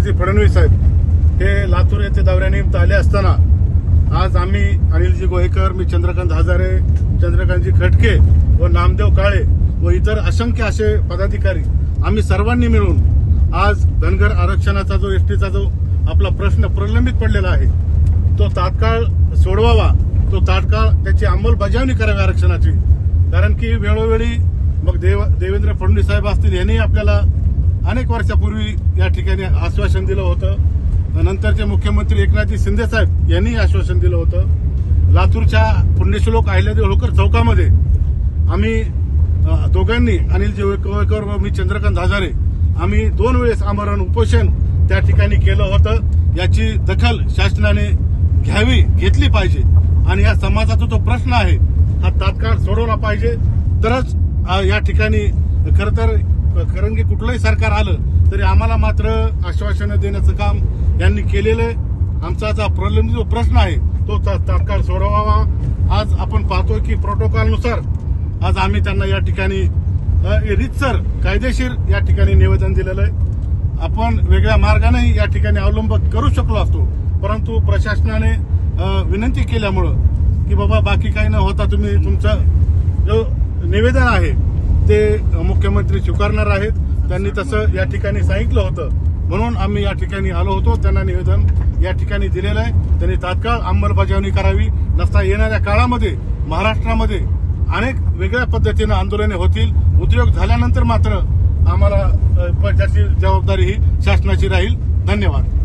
देवेंद्रजी फडणवीस साहेब हे लातूर येथे दौऱ्यानिमित्त आले असताना आज आम्ही अनिलजी गोहेकर मी चंद्रकांत हजारे चंद्रकांतजी खटके व नामदेव काळे व इतर असंख्य असे पदाधिकारी आम्ही सर्वांनी मिळून आज धनगर आरक्षणाचा जो एसटीचा जो आपला प्रश्न प्रलंबित पडलेला आहे तो तात्काळ सोडवावा तो तात्काळ त्याची अंमलबजावणी करावी आरक्षणाची. कारण की वेळोवेळी मग देव देवेंद्र फडणवीस साहेब असतील यांनी आपल्याला अनेक वर्षापूर्वी या ठिकाणी आश्वासन दिलं होतं. नंतरचे मुख्यमंत्री एकनाथजी शिंदे साहेब यांनी आश्वासन दिलं होतं. लातूरच्या पुण्यश्लोक अहिल्यादेव होळकर चौकामध्ये आम्ही दोघांनी अनिल जेवळकर व मी चंद्रकांत हजारे आम्ही दोन वेळेस आमरण उपोषण त्या ठिकाणी केलं होतं. याची दखल शासनाने घ्यावी घेतली पाहिजे. आणि या समाजाचा जो प्रश्न आहे हा तात्काळ सोडवला पाहिजे. तरच या ठिकाणी खरं तर कारण की कुठलंही सरकार आलं तरी आम्हाला मात्र आश्वासनं देण्याचं काम यांनी केलेलं आहे. आमचा जो प्रलंबित जो प्रश्न आहे तो तात्काळ सोडवावा. आज आपण पाहतोय की प्रोटोकॉलनुसार आज आम्ही त्यांना या ठिकाणी रितसर रीतसर कायदेशीर या ठिकाणी निवेदन दिलेलं आहे. आपण वेगळ्या मार्गानेही या ठिकाणी अवलंब करू शकलो असतो. परंतु प्रशासनाने विनंती केल्यामुळं की बाबा बाकी काही न होता तुम्ही तुमचं जो निवेदन आहे ते मुख्यमंत्री स्वीकारणार आहेत. त्यांनी तसं या ठिकाणी सांगितलं होतं. म्हणून आम्ही या ठिकाणी आलो होतो. त्यांना निवेदन या ठिकाणी दिलेलं आहे. त्यांनी तात्काळ अंमलबजावणी करावी. नसता येणाऱ्या काळामध्ये महाराष्ट्रामध्ये अनेक वेगळ्या पद्धतीनं आंदोलने होतील. उद्योग झाल्यानंतर मात्र आम्हाला त्याची जबाबदारी ही शासनाची राहील. धन्यवाद.